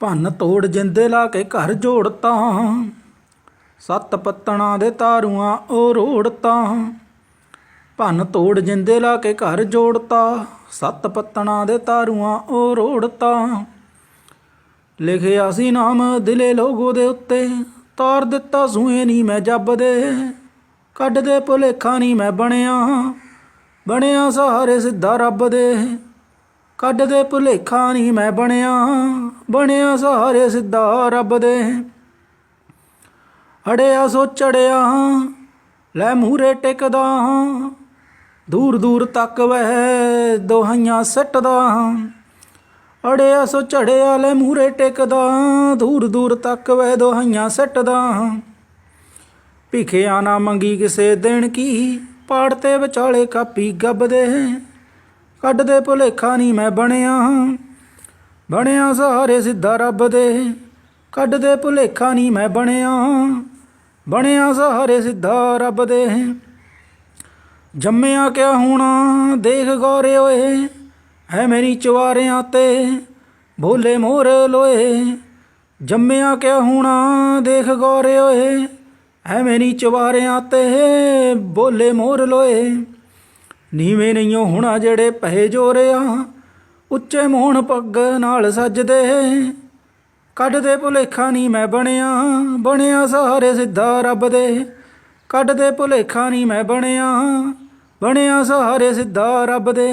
ਭੰਨ ਤੋੜ ਜਿੰਦੇ ਲਾ ਕੇ ਘਰ ਜੋੜਤਾ। ਸੱਤ ਪੱਤਣਾ ਦੇ ਤਾਰੂਆਂ ਉਹ ਰੋੜਤਾ। ਭੰਨ ਤੋੜ ਜਿੰਦੇ ਲਾ ਕੇ ਘਰ ਜੋੜਤਾ। ਸੱਤ ਪੱਤਣਾ ਦੇ ਤਾਰੂਆਂ ਉਹ ਰੋੜਤਾ। ਲਿਖਿਆ ਸੀ ਨਾਮ ਦਿਲੇ ਲੋਗੋ ਦੇ ਉੱਤੇ। ਤਾਰ ਦਿੱਤਾ ਸੂਏ ਨਹੀਂ ਮੈਂ ਜੱਬ ਦੇ। ਕੱਢ ਦੇ ਭੁਲੇਖਾ ਨਹੀਂ ਮੈਂ ਬਣਿਆ। ਬਣਿਆ ਸਹਾਰੇ ਸਿੱਧਾ ਰੱਬ ਦੇ। ਕੱਢ ਦੇ ਭੁਲੇਖਾ ਨਹੀਂ ਮੈਂ ਬਣਿਆ ਬਣਿਆ ਸਾਰੇ ਸਿੱਧਾ ਰੱਬ ਦੇ। ਅੜਿਆ ਸੋ ਚੜਿਆ, ਲੈ ਮੂਰੇ ਟਿਕਦਾ, ਦੂਰ ਦੂਰ ਤੱਕ ਵਹਿ ਦੋਹਾਈਆਂ ਸੱਟਦਾ। ਅੜਿਆ ਸੋ ਝੜਿਆ ਲੈ ਮੂਰੇ ਟਿਕਦਾ, ਦੂਰ ਦੂਰ ਤੱਕ ਵਹਿ ਦੋਹਾਈਆਂ ਸੱਟਦਾ। ਭਿਖਿਆ ਨਾ ਮੰਗੀ ਕਿਸੇ ਦਿਨ ਕੀ, ਪਾੜ ਤੇ ਵਿਚਾਲੇ ਕਾਪੀ ਗੱਬ ਦੇ। ਕੱਢ ਦੇ ਭੁਲੇਖਾ ਨਹੀਂ ਮੈਂ ਬਣਿਆ। ਬਣਿਆ ਸਹਾਰੇ ਸਿੱਧਾ ਰੱਬ ਦੇ। ਕੱਢ ਦੇ ਭੁਲੇਖਾ ਨਹੀਂ ਮੈਂ ਬਣਿਆ। ਬਣਿਆ ਸਹਾਰੇ ਸਿੱਧਾ ਰੱਬ ਦੇ। ਜੰਮਿਆ ਕਿਆ ਹੋਣਾ, ਦੇਖ ਗੋਰੇ ਓਏ, ਹੈ ਮੇਰੀ ਚਵਾਰਿਆਂ ਤੇ ਭੋਲੇ ਮੋਰ ਲੋਏ। ਜੰਮਿਆ ਕਿਆ ਹੋਣਾ, ਦੇਖ ਗੋਰੇ ਓਏ, ਹੈ ਮੇਰੀ ਚਵਾਰਿਆਂ ਤੇ ਬੋਲੇ ਮੋਰ ਲੋਏ। ਨੀਵੇਂ ਨਹੀਂਓ ਹੋਣਾ ਜਿਹੜੇ ਪਹੇ ਜੋਰਿਆ ਉੱਚੇ ਮੋਹਣ ਪੱਗ ਨਾਲ ਸੱਜਦੇ। ਕੱਢਦੇ ਭੁਲੇਖਾ ਨਹੀਂ ਮੈਂ ਬਣਿਆ ਬਣਿਆ ਸਹਾਰੇ ਸਿੱਧਾ ਰੱਬ ਦੇ। ਕੱਢਦੇ ਭੁਲੇਖਾ ਨਹੀਂ ਮੈਂ ਬਣਿਆ ਬਣਿਆ ਸਹਾਰੇ ਸਿੱਧਾ ਰੱਬ ਦੇ।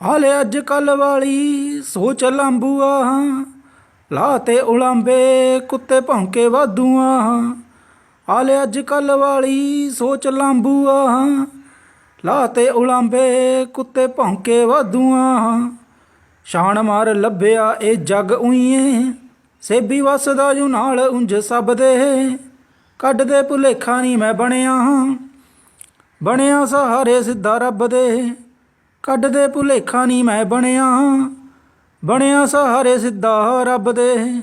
ਹਾਲੇ ਅੱਜ ਕੱਲ ਵਾਲੀ ਸੋਚ ਲੰਬੂਆ, ਲਾ ਤੇ ਉਲਾਂਬੇ ਕੁੱਤੇ ਭੌਂਕੇ ਵਾਧੂਆ। ਹਾਲੇ ਅੱਜ ਕੱਲ ਵਾਲੀ ਸੋਚ ਲੰਬੂਆ ਲਾਤੇ ਉਲਾਂਬੇ ਕੁੱਤੇ ਭੌਂਕੇ ਵਾਧੂਆਂ। ਸ਼ਾਨ ਮਾਰ ਲੱਭਿਆ ਇਹ ਜੱਗ ਉਈਏ। ਸੇਬੀ ਵਸਦਾ ਜੂ ਨਾਲ ਉਂਝ ਸਭ ਦੇ ਕੱਢ ਭੁਲੇਖਾ ਨਹੀਂ ਮੈਂ ਬਣਿਆ। ਬਣਿਆ ਸਹਾਰੇ ਸਿੱਧਾ ਰੱਬ ਦੇ। ਕੱਢਦੇ ਭੁਲੇਖਾ ਨਹੀਂ ਮੈਂ ਬਣਿਆ। ਬਣਿਆ ਸਹਾਰੇ ਸਿੱਧਾ ਰੱਬ ਦੇ।